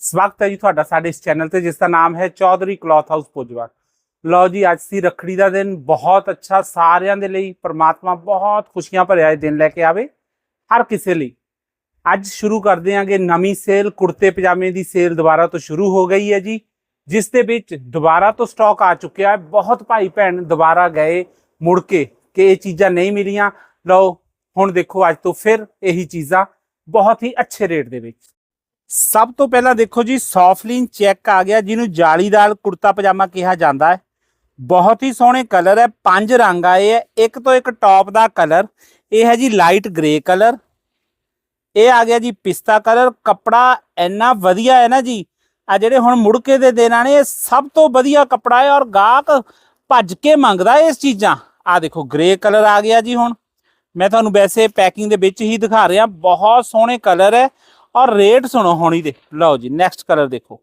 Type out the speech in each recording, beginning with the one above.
ਸਵਾਗਤ ਹੈ ਜੀ ਤੁਹਾਡਾ ਸਾਡੇ ਇਸ ਚੈਨਲ ਤੇ, ਜਿਸ ਦਾ ਨਾਮ ਹੈ ਚੌਧਰੀ ਕਲੌਥ ਹਾਊਸ ਪੁੱਜਵਾਰ ਲਓ ਜੀ, ਅੱਜ ਸੀ ਰੱਖੜੀ ਦਾ ਦਿਨ, ਬਹੁਤ ਅੱਛਾ, ਸਾਰਿਆਂ ਦੇ ਲਈ ਪਰਮਾਤਮਾ ਬਹੁਤ ਖੁਸ਼ੀਆਂ ਭਰਿਆ ਇਹ ਦਿਨ ਲੈ ਕੇ ਆਵੇ, ਹਰ ਕਿਸੇ ਲਈ। ਅੱਜ ਸ਼ੁਰੂ ਕਰਦੇ ਹਾਂਗੇ ਨਵੀਂ ਸੇਲ, ਕੁੜਤੇ ਪਜਾਮੇ ਦੀ ਸੇਲ ਦੁਬਾਰਾ ਤੋਂ ਸ਼ੁਰੂ ਹੋ ਗਈ ਹੈ ਜੀ, ਜਿਸ ਦੇ ਵਿੱਚ ਦੁਬਾਰਾ ਤੋਂ ਸਟਾਕ ਆ ਚੁੱਕਿਆ ਹੈ। ਬਹੁਤ ਭਾਈ ਭੈਣ ਦੁਬਾਰਾ ਗਏ, ਮੁੜ ਕੇ ਕਿ ਇਹ ਚੀਜ਼ਾਂ ਨਹੀਂ ਮਿਲੀਆਂ। ਲਓ, ਹੁਣ ਦੇਖੋ ਅੱਜ ਤੋਂ ਫਿਰ ਇਹੀ ਚੀਜ਼ਾਂ, ਬਹੁਤ ਹੀ ਅੱਛੇ ਰੇਟ ਦੇ ਵਿੱਚ। ਸਭ ਤੋਂ ਪਹਿਲਾਂ ਦੇਖੋ ਜੀ ਸੌਫਲਿਨ ਚੈੱਕ ਆ ਗਿਆ, ਜਿਹਨੂੰ ਜਾਲੀਦਾਰ ਕੁੜਤਾ ਪਜਾਮਾ ਕਿਹਾ ਜਾਂਦਾ ਹੈ। ਬਹੁਤ ਹੀ ਸੋਹਣੇ ਕਲਰ ਹੈ, ਪੰਜ ਰੰਗ ਆਏ ਹੈ, ਇੱਕ ਤੋਂ ਇੱਕ ਟੌਪ ਦਾ ਕਲਰ ਇਹ ਹੈ ਜੀ ਲਾਈਟ ਗ੍ਰੇ ਕਲਰ ਇਹ ਆ ਗਿਆ ਜੀ ਪਿਸਤਾ ਕਲਰ ਕੱਪੜਾ ਇੰਨਾ ਵਧੀਆ ਹੈ ਨਾ ਜੀ, ਆ ਜਿਹੜੇ ਹੁਣ ਮੁੜਕੇ ਦੇ ਦੇਣਾ ਨੇ ਇਹ ਸਭ ਤੋਂ ਵਧੀਆ ਕੱਪੜਾ ਹੈ ਔਰ ਗਾਹਕ ਭੱਜ ਕੇ ਮੰਗਦਾ ਇਸ ਚੀਜ਼ਾਂ। ਆ ਦੇਖੋ ਗ੍ਰੇ ਕਲਰ ਆ ਗਿਆ ਜੀ ਹੁਣ। ਮੈਂ ਤੁਹਾਨੂੰ ਵੈਸੇ ਪੈਕਿੰਗ ਦੇ ਵਿੱਚ ਹੀ ਦਿਖਾ ਰਿਹਾ, ਬਹੁਤ ਸੋਹਣੇ ਕਲਰ ਹੈ। ਔਰ ਰੇਟ ਸੁਣੋ ਹੁਣੀ ਦੇ। ਲਓ ਜੀ ਨੈਕਸਟ ਕਲਰ ਦੇਖੋ।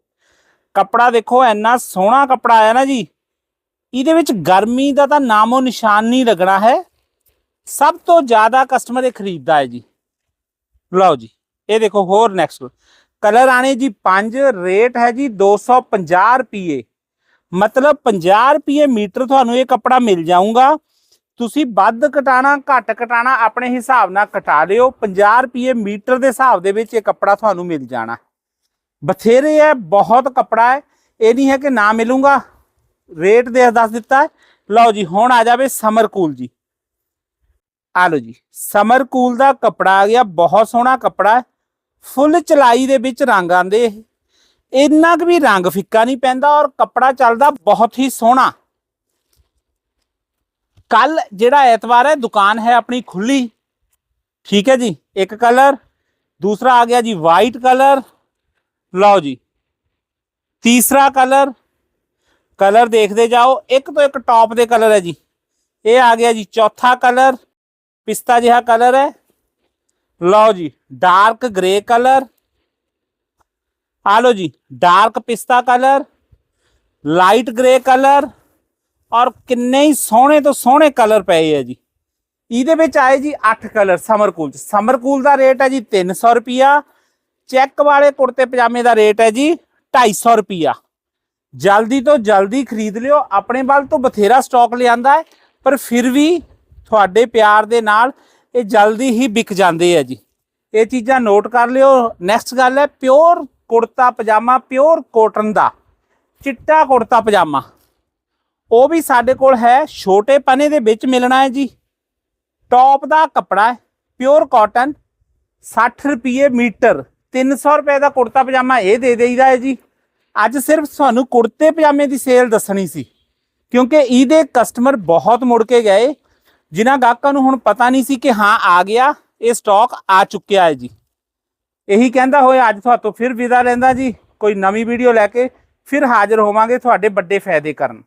ਕੱਪੜਾ ਦੇਖੋ, ਇੰਨਾ ਸੋਹਣਾ ਕੱਪੜਾ ਆਇਆ ਨਾ ਜੀ। ਇਹਦੇ ਵਿੱਚ ਗਰਮੀ ਦਾ ਤਾਂ ਨਾਮੋ ਨਿਸ਼ਾਨ ਨਹੀਂ ਲੱਗਣਾ ਹੈ। ਸਭ ਤੋਂ ਜ਼ਿਆਦਾ ਕਸਟਮਰ ਇਹ ਖਰੀਦਦਾ ਹੈ ਜੀ। ਲਓ ਜੀ, ਇਹ ਦੇਖੋ ਹੋਰ ਨੈਕਸਟ ਕਲਰ ਆਣੇ ਜੀ 5 ਰੇਟ ਹੈ ਜੀ 250 ਰੁਪਏ ਮਤਲਬ 50 ਰੁਪਏ ਮੀਟਰ ਤੁਹਾਨੂੰ ਇਹ ਕੱਪੜਾ ਮਿਲ ਜਾਊਗਾ। ਤੁਸੀਂ ਵੱਧ ਕਟਾਣਾ ਘੱਟ ਕਟਾਣਾ ਆਪਣੇ ਹਿਸਾਬ ਨਾਲ ਕਟਾ ਲਿਓ 50 ਰੁਪਏ ਮੀਟਰ ਦੇ ਹਿਸਾਬ ਦੇ ਵਿੱਚ ਇਹ ਕੱਪੜਾ ਤੁਹਾਨੂੰ ਮਿਲ ਜਾਣਾ। ਬਥੇਰੇ ਹੈ, ਬਹੁਤ ਕੱਪੜਾ ਹੈ। ਇਹ ਨਹੀਂ ਹੈ ਕਿ ਨਾ ਮਿਲੂਗਾ। ਰੇਟ ਦੇ ਦੱਸ ਦਿੱਤਾ ਹੈ। ਲਓ ਜੀ, ਹੁਣ ਆ ਜਾਵੇ ਸਮਰ ਕੂਲ ਜੀ। ਆ ਲਓ ਜੀ, ਸਮਰ ਕੂਲ ਦਾ ਕੱਪੜਾ ਆ ਗਿਆ, ਬਹੁਤ ਸੋਹਣਾ ਕੱਪੜਾ ਹੈ। ਫੁੱਲ ਚਲਾਈ ਦੇ ਵਿੱਚ ਰੰਗ ਆਂਦੇ ਇਹ। ਇੰਨਾ ਕੁ ਵੀ ਰੰਗ ਫਿੱਕਾ ਨਹੀਂ ਪੈਂਦਾ ਔਰ ਕੱਪੜਾ ਚੱਲਦਾ ਬਹੁਤ ਹੀ ਸੋਹਣਾ। ਕੱਲ ਜਿਹੜਾ ਐਤਵਾਰ ਹੈ ਦੁਕਾਨ ਹੈ ਆਪਣੀ ਖੁੱਲੀ ਠੀਕ ਹੈ ਜੀ ਇੱਕ ਕਲਰ ਦੂਸਰਾ ਆ ਗਿਆ ਜੀ ਵਾਈਟ ਕਲਰ ਲਓ ਜੀ ਤੀਸਰਾ ਕਲਰ ਕਲਰ ਦੇਖਦੇ ਜਾਓ ਇੱਕ ਤੋਂ ਇੱਕ ਟੌਪ ਦੇ ਕਲਰ ਹੈ ਜੀ ਇਹ ਆ ਗਿਆ ਜੀ ਚੌਥਾ ਕਲਰ ਪਿਸਤਾ ਜਿਹਾ ਕਲਰ ਹੈ ਲਓ ਜੀ ਡਾਰਕ ਗ੍ਰੇ ਕਲਰ ਆ ਲਓ ਜੀ ਡਾਰਕ ਪਿਸਤਾ ਕਲਰ ਲਾਈਟ ਗ੍ਰੇ ਕਲਰ ਔਰ ਕਿੰਨੇ ਹੀ ਸੋਹਣੇ ਤੋਂ ਸੋਹਣੇ ਕਲਰ ਪਏ ਆ ਜੀ। ਇਹਦੇ ਵਿੱਚ ਆਏ ਜੀ 8 ਕਲਰ, ਸਮਰ ਕੂਲ ਚ। ਸਮਰ ਕੂਲ ਦਾ ਰੇਟ ਹੈ ਜੀ 300 ਰੁਪਿਆ ਚੈੱਕ ਵਾਲੇ ਕੁੜਤੇ ਪਜਾਮੇ ਦਾ ਰੇਟ ਹੈ ਜੀ 250 ਰੁਪਿਆ ਜਲਦੀ ਤੋਂ ਜਲਦੀ ਖਰੀਦ ਲਿਓ, ਆਪਣੇ ਵੱਲ ਤੋਂ ਬਥੇਰਾ ਸਟਾਕ ਲਿਆਂਦਾ ਹੈ, ਪਰ ਫਿਰ ਵੀ ਤੁਹਾਡੇ ਪਿਆਰ ਦੇ ਨਾਲ ਇਹ ਜਲਦੀ ਹੀ ਵਿਕ ਜਾਂਦੇ ਆ ਜੀ। ਇਹ ਚੀਜ਼ਾਂ ਨੋਟ ਕਰ ਲਿਓ। ਨੈਕਸਟ ਗੱਲ ਹੈ, pure kurta pajama, pure cotton ਦਾ। ਚਿੱਟਾ ਕੁੜਤਾ ਪਜਾਮਾ। ਉਹ ਵੀ ਸਾਡੇ ਕੋਲ ਹੈ, ਛੋਟੇ ਪਨੇ ਦੇ ਵਿੱਚ ਮਿਲਣਾ ਹੈ ਜੀ। ਟੌਪ ਦਾ ਕੱਪੜਾ ਹੈ ਪਿਓਰ ਕਾਟਨ 60 ਰੁਪਏ ਮੀਟਰ 300 ਰੁਪਏ ਦਾ ਕੁੜਤਾ ਪਜਾਮਾ ਇਹ ਦੇ ਦੇਈਦਾ ਹੈ ਜੀ। ਅੱਜ ਸਿਰਫ ਤੁਹਾਨੂੰ ਕੁੜਤੇ ਪਜਾਮੇ ਦੀ ਸੇਲ ਦੱਸਣੀ ਸੀ, ਕਿਉਂਕਿ ਇਹਦੇ ਕਸਟਮਰ ਬਹੁਤ ਮੁੜ ਕੇ ਗਏ, ਜਿਨ੍ਹਾਂ ਗਾਹਕਾਂ ਨੂੰ ਹੁਣ ਪਤਾ ਨਹੀਂ ਸੀ ਕਿ ਹਾਂ, ਆ ਗਿਆ, ਇਹ ਸਟਾਕ ਆ ਚੁੱਕਿਆ ਹੈ ਜੀ। ਇਹੀ ਕਹਿੰਦਾ ਹੋਇਆ, ਅੱਜ ਤੁਹਾਤੋਂ ਫਿਰ ਵਿਦਾ ਲੈਂਦਾ ਜੀ, ਕੋਈ ਨਵੀਂ ਵੀਡੀਓ ਲੈ ਕੇ ਫਿਰ ਹਾਜ਼ਰ ਹੋਵਾਂਗੇ ਤੁਹਾਡੇ ਵੱਡੇ ਫਾਇਦੇ ਕਰਨ।